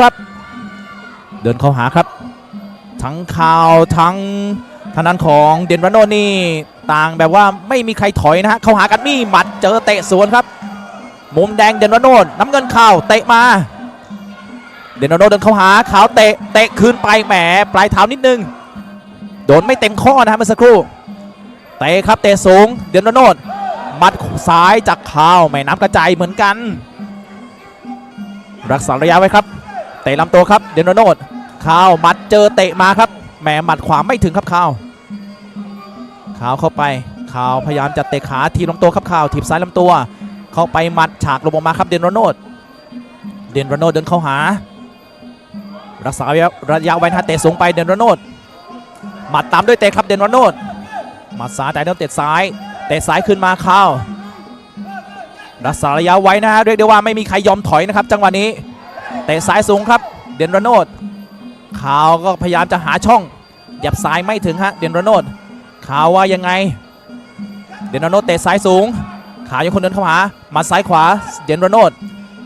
ครับ เดินเข้าหาครับ ทั้งข่าวทั้งทางด้านของเดนวานโนนี่ต่างแบบว่าไม่มีใครถอยนะฮะเข้าหากันนี่หมัดเจอเตะสวนครับ มุมแดงเดนวานโนน้ำเงินข่าวเตะมา เดนวานโนเดินเข้าหาขาวเตะเตะคืนไปแหมปลายเท้านิดนึงโดนไม่เต็มข้อนะฮะเมื่อสักครู่เตะครับเตะสูงเดนวานโนหมัดซ้ายจากข่าวแหม่น้ำกระจายเหมือนกัน รักษาระยะไว้ครับ เตะลำตัวครับเดนวานโนข่าวหมัดเจอเตะมาครับแหมหมัดขวาไม่ถึงครับข่าวข่าวเข้าไปข่าวพยายามจะเตะขาทีลำตัวครับข่าวทีบซ้ายลำตัว เข้าไปหมัดฉากลงมาครับเดนวานโนเดนวานโนเดินเข้าหา รักษาระยะไว้นะฮะเตะสูงไปเดนวานโนหมัดตามด้วยเตะครับเดนวานโนหมัดซ้ายแต่ต้องเตะซ้ายเตะซ้ายขึ้นมาข่าวรักษาระยะไว้นะฮะเรียกได้ว่าไม่มีใครยอมถอยนะครับ จังหวะนี้ เตะซ้ายสูงครับ เดนรโนดข่าวก็พยายามจะหาช่องหยับซ้ายไม่ถึงฮะเดนรโนดข่าวว่ายังไง เดนรโนดเตะซ้ายสูง ขาวยังคนเดินเข้าหามาซ้ายขวาเดนรโนด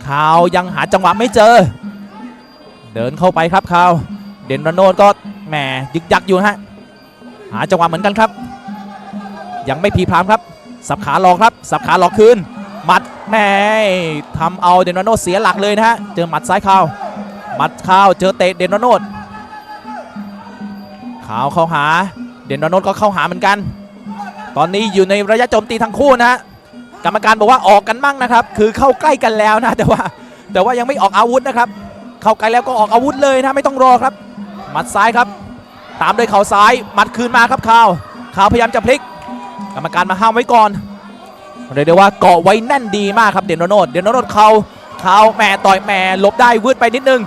ขาวยังหาจังหวะไม่เจอ เดินเข้าไปครับข่าวเดนรโนดก็แหมยึกยักอยู่ฮะหาจังหวะเหมือนกันครับ ยังไม่พีพรามครับ สับขาหลอกครับ สับขาหลอกคืน หมัดแม่ทำเอาเดนวานโนเสียหลักเลยนะฮะ เจอหมัดซ้ายเข้าหมัดเข้าเจอเตะเดนวานโนข่าวเข้าหาเดนวานโนก็เข้าหาเหมือนกัน ตอนนี้อยู่ในระยะโจมตีทั้งคู่นะฮะกรรมการบอกว่าออกกันมั่งนะครับ คือเข้าใกล้กันแล้วนะแต่ว่าแต่ว่ายังไม่ออกอาวุธนะครับ เข้าใกล้แล้วก็ออกอาวุธเลยนะไม่ต้องรอครับหมัดซ้ายครับ ตามด้วยเข่าซ้ายหมัดคืนมาครับข่าวข่าวพยายามจะพลิก กรรมการมาห้ามไว้ก่อน เรียกได้ว่าเกาะไว้แน่นดีมากครับเดนโนโนดเดนโนโนดเขาเขาแหม่ต่อยแหม่หลบได้วืดไปนิดนึง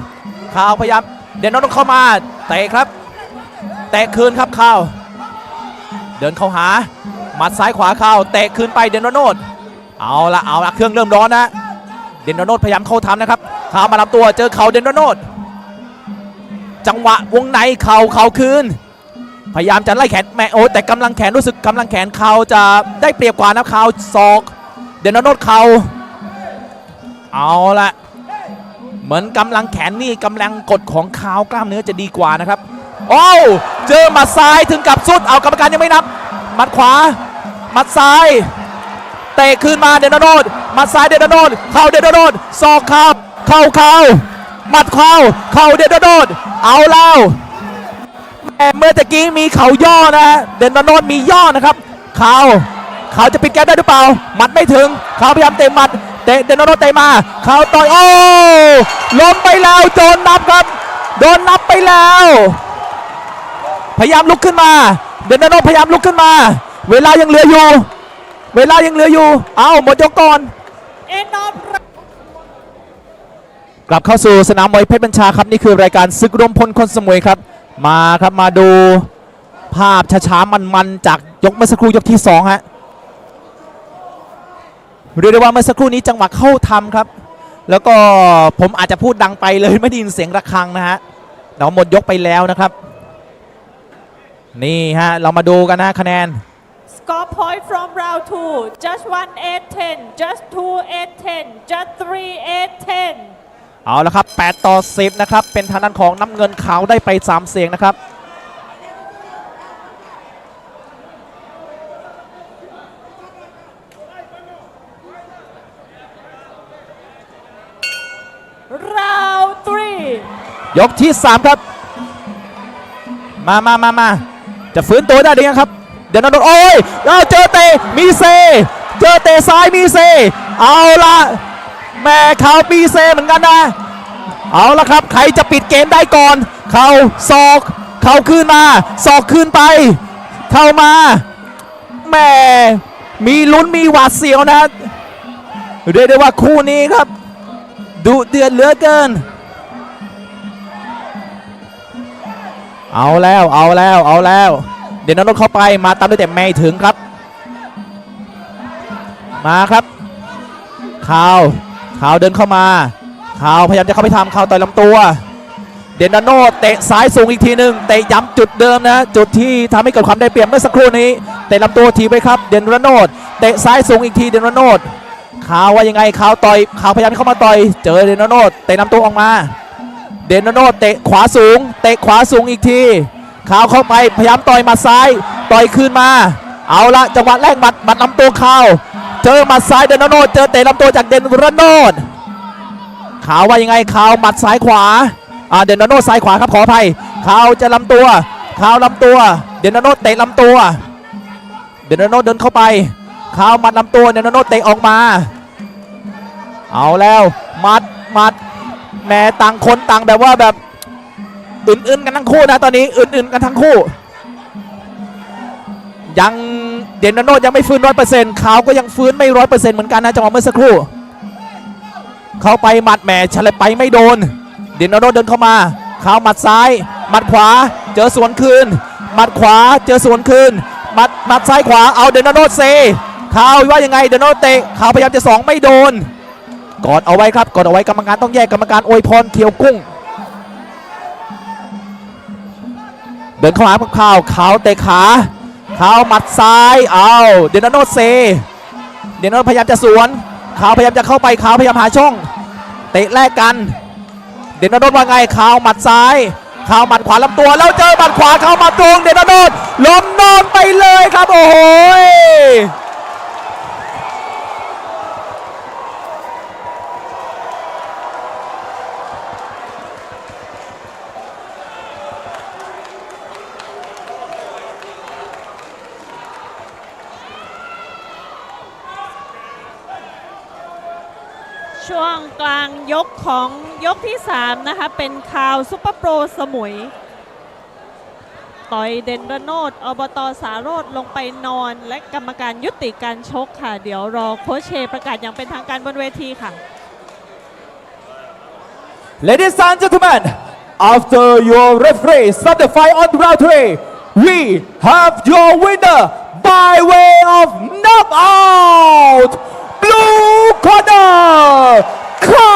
เขาพยายามเดนโนโนดเข้ามาเตะครับเตะคืนครับเขาเดินเข้าหาหมัดซ้ายขวาเขาเตะคืนไปเดนโนโนดเอาละเอาละเครื่องเริ่มร้อนนะเดนโนโนดพยายามเข้าทำนะครับเขามาลำตัวเจอเข่าเดนโนโนดจังหวะวงในเข่าเข่าคืน พยายามจะไล่แขนแม่โอแต่กำลังแขนรู้สึกกำลังแขนเขาจะได้เปรียบกว่านะเขาศอก เดนโนดเขาเอาละเหมือนกำลังแขนนี่กำลังกดของเขากล้ามเนื้อจะดีกว่านะครับโอ้เจอหมัดซ้ายถึงกับสุดเอากรรมการยังไม่นับหมัดขวาหมัดซ้ายเตะคืนมาเดนโนดหมัดซ้ายเดนโนดเข่าเดนโนดศอกเข่าเข่าเข่าหมัดเข่าเข่าเดนโนดเอาแล้ว เมื่อตะกี้มีเขาย่อนะเดนวานโนมีย่อนะครับเขาเขาจะปิดแก๊ปได้หรือเปล่าหมัดไม่ถึงเขาพยายามเตะหมัดเตะเดนวานโนเตะมาเขาต่อยโอ้ล้มไปแล้วโดนนับครับโดนนับไปแล้ว พยายามลุกขึ้นมา เดนวานโนพยายามลุกขึ้นมา เวลายังเหลืออยู่ เวลายังเหลืออยู่ เอาหมดยกก่อนกลับเข้าสู่สนามมวยเพชรบัญชาครับ นี่คือรายการศึกรวมพลคนสมุยครับ มาครับมาดูภาพช้าๆมันๆจากยกเมื่อสักครู่ยกที่สองฮะเรียกได้ว่าเมื่อสักครู่นี้จังหวะเข้าทำครับ แล้วก็ผมอาจจะพูดดังไปเลยไม่ได้ยินเสียงระฆังนะฮะเราหมดยกไปแล้วนะครับ นี่ฮะ เรามาดูกันนะคะแนน Score point from round two. Just one eight ten. Just two eight ten. Just three eight ten. เอาละครับ 8 ต่อ 10 นะครับ เป็นทางด้านของน้ำเงินขาวได้ไป 3 เสียงนะครับ Round three. ยกที่ 3 ครับ มามามามาจะฟื้นตัวได้หรือยังครับ เดี๋ยวนนท์โอ้ยเอาเจอเตะมีเซ เจอเตะซ้ายมีเซ เอาละ แม่เขามีเซเหมือนกันนะ เอาละครับ ใครจะปิดเกมได้ก่อน เขาศอกเขาขึ้นมาศอกขึ้นไป เข้ามาแม่มีลุ้นมีหวาดเสียวนะเรียกได้ว่าคู่นี้ครับดุเดือดเหลือเกิน เอาแล้วเอาแล้วเอาแล้ว เดี๋ยวนรถเข้าไปมาตามด้วยแต่ไม่ถึงครับ มาครับข่าว ข่าวเดินเข้ามาข่าวพยายามจะเข้าไปทำข่าวต่อยลำตัว เดนนาโนเตะซ้ายสูงอีกทีหนึ่งเตะย้ำจุดเดิมนะ จุดที่ทำให้เกิดความได้เปรียบเมื่อสักครู่นี้เตะลำตัวทีไปครับ เดนราโนดเตะซ้ายสูงอีกทีเดนราโนดข่าวว่ายังไงข่าวต่อยข่าวพยายามเข้ามาต่อย เจอเดนราโนดเตะลำตัวออกมา เดนโนเตะขวาสูง เตะขวาสูงอีกทีขาวเข้าไปพยายามต่อยมัดซ้าย ต่อยคืนมา เอาละจังหวะแรกหมัดหมัดลำตัวขาว เจอหมัดซ้ายเดนโนเจอเตะลำตัวจากเดนรโนดขาวว่ายังไงขาวหมัดซ้ายขวาอ่าเดนโนซ้ายขวาครับขออภัยขาวจะลำตัวขาวลำตัว เดนโนเตะลำตัว เดนโนเดินเข้าไปขาวหมัดลำตัวเดนโนเตะออกมา เอาแล้วหมัดหมัดแม่ต่างคนต่างแบบว่าแบบอื่นๆกันทั้งคู่นะตอนนี้อื่นๆกันทั้งคู่ ยัง เดนโนยังไม่ฟื้นร้อยเปอร์เซ็นต์เขาก็ยังฟื้นไม่ร้อยเปอร์เซ็นต์เหมือนกันนะจังหวะเมื่อสักครู่ เขาไปหมัดแหม่ฉลับไปไม่โดน เดนโนเดินเข้ามา เขาหมัดซ้าย หมัดขวา เจอสวนคืน หมัดขวา เจอสวนคืน หมัดหมัดซ้ายขวา เอาเดนโนเซเขาว่ายังไง เดนโนเตะเขาพยายามจะสองไม่โดน กอดเอาไว้ครับ กอดเอาไว้กรรมการต้องแยกกรรมการอวยพรเขียวกุ้งเดินเข้าหาข่าวขาวเตะขา ขาหมัดซ้ายเอาเดนโนเซเดนโนพยายามจะสวนขาพยายามจะเข้าไปขาพยายามหาช่องเตะแลกกัน เดนโนว่าไงขาหมัดซ้ายขาหมัดขวาลำตัวแล้วเจอหมัดขวาเขาหมัดตรงเดนโนล้มนอนไปเลยครับโอ้โห ช่วงกลางยกของยกที่ 3 นะคะ เป็นคาวซุปเปอร์โปรสมุย ต่อยเดนรโนดอบตสาโรดลงไปนอน และกรรมการยุติการชกค่ะ เดี๋ยวรอโคชเชประกาศอย่างเป็นทางการบนเวทีค่ะ Ladies and gentlemen, after your referee start the fight on round three, we have your winner by way of knockout, 과다 컷!